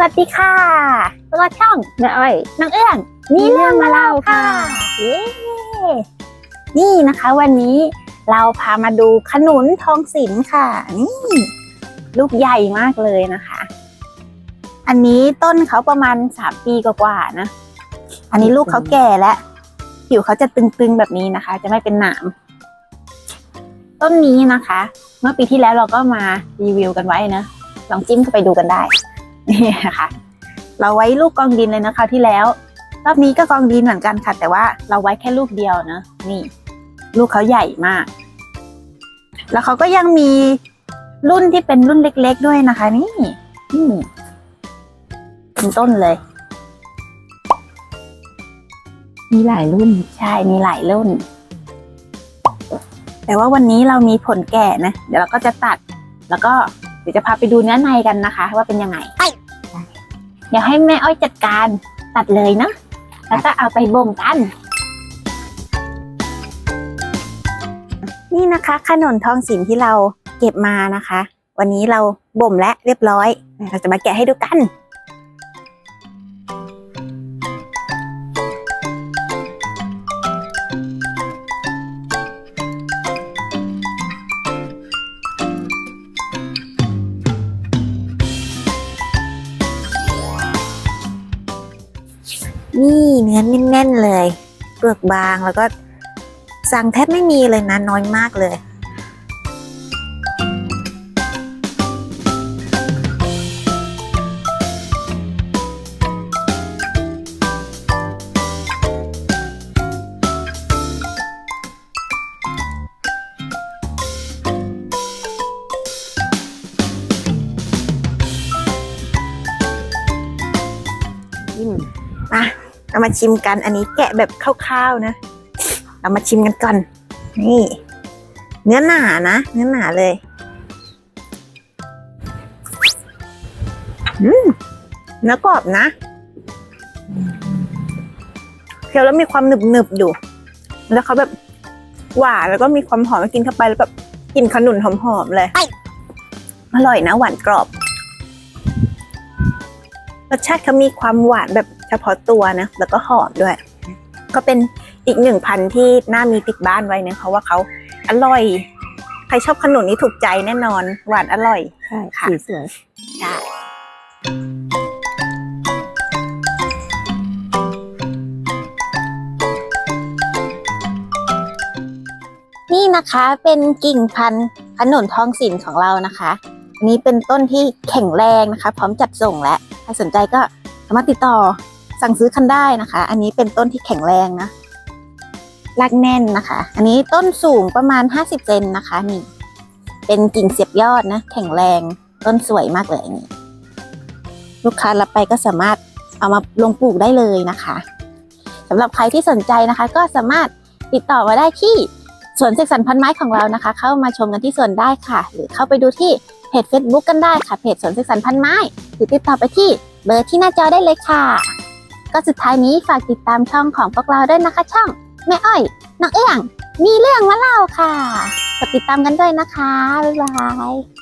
สวัสดีค่ะตัวช่องแม่อ้อยน้องเอื้องมีเรื่องมาเล่าค่ะเย้นี่นะคะ วันนี้เราพามาดูขนุนทองสินค่ะ นี่ ลูกใหญ่มากเลยนะคะ อันนี้ต้นเขาประมาณสามปีกว่าๆนะ อันนี้ลูกเขาแก่แล้วผิวเขาจะตึงๆแบบนี้นะคะ จะไม่เป็นหนาม ต้นนี้นะคะ เมื่อปีที่แล้วเราก็มารีวิวกันไว้นะลองจิ้มเข้าไปดูกันได้ นี่นะคะ เราไว้ลูกกองดินเลยนะคะที่แล้ว รอบนี้ก็กองดินเหมือนกันค่ะ แต่ว่าเราไว้แค่ลูกเดียวนะนี่ ลูกเขาใหญ่มาก แล้วเขาก็ยังมีรุ่นที่เป็นรุ่นเล็ก ๆ ด้วยนะคะ นี่นี่เป็นต้นเลย มีหลายรุ่นใช่มีหลายรุ่น แต่ว่าวันนี้เรามีผลแก่นะ เดี๋ยวเราก็จะตัด แล้วก็เดี๋ยวจะพาไปดูเนื้อในกันนะคะ ว่าเป็นยังไง เดี๋ยวให้แม่อ้อยจัดการตัดเลยเนาะแล้วก็เอาไปบ่มกัน นี่นะคะขนมทองสินที่เราเก็บมานะคะ วันนี้เราบ่มและเรียบร้อย เราจะมาแกะให้ดูกัน เนื้อแน่นๆเลยเปลือกบางแล้วก็สั่งแทบไม่มีเลยนะน้อยมากเลยอืมมา เรามาชิมกันอันนี้แกะแบบคร่าวๆนะ เรามาชิมกันก่อน นี่ เนื้อหนานะ เนื้อหนาเลย อืมเนื้อกรอบนะเคี้ยวแล้วมีความหนึบๆอยู่ แล้วเขาแบบหวานแล้วก็มีความหอมกินเข้าไปแล้วแบบกลิ่นขนุนหอมๆเลย อร่อยนะ หวานกรอบ รสชาติเขามีความหวานแบบ เฉพาะตัวนะ แล้วก็หอมด้วย ก็เป็นอีกหนึ่งพันธุ์ที่น่ามีติดบ้านไว้นะเพราะว่าเขาอร่อย ใครชอบขนุนนี้ถูกใจแน่นอน หวานอร่อยใช่ค่ะสีสวยใช่นี่นะคะเป็นกิ่งพันธุ์ขนุนทองสินของเรานะคะอันนี้เป็นต้นที่แข็งแรงนะคะ พร้อมจัดส่งและใครสนใจก็สามารถติดต่อ สั่งซื้อกันได้นะคะ อันนี้เป็นต้นที่แข็งแรงนะรากแน่นนะคะ อันนี้ต้นสูงประมาณ 50 เซนนะคะนี่ เป็นกิ่งเสียบยอดนะ แข็งแรงต้นสวยมากเลยอันนี้ ลูกค้ารับไปก็สามารถเอามาลงปลูกได้เลยนะคะสำหรับใครที่สนใจนะคะ ก็สามารถติดต่อมาได้ที่สวนเสกสรรพันไม้ของเรานะคะ เข้ามาชมกันที่สวนได้ค่ะ หรือเข้าไปดูที่เพจ Facebook กันได้ค่ะเพจสวนเสกสรรพันไม้ หรือติดต่อไปที่เบอร์ที่หน้าจอได้เลยค่ะ ก็สุดท้ายนี้ฝากติดตามช่องของพวกเราด้วยนะคะ ช่อง แม่อ้อยน้องเอื้องมีเรื่องมาเล่าค่ะกดติดตามกันด้วยนะคะบ๊ายบาย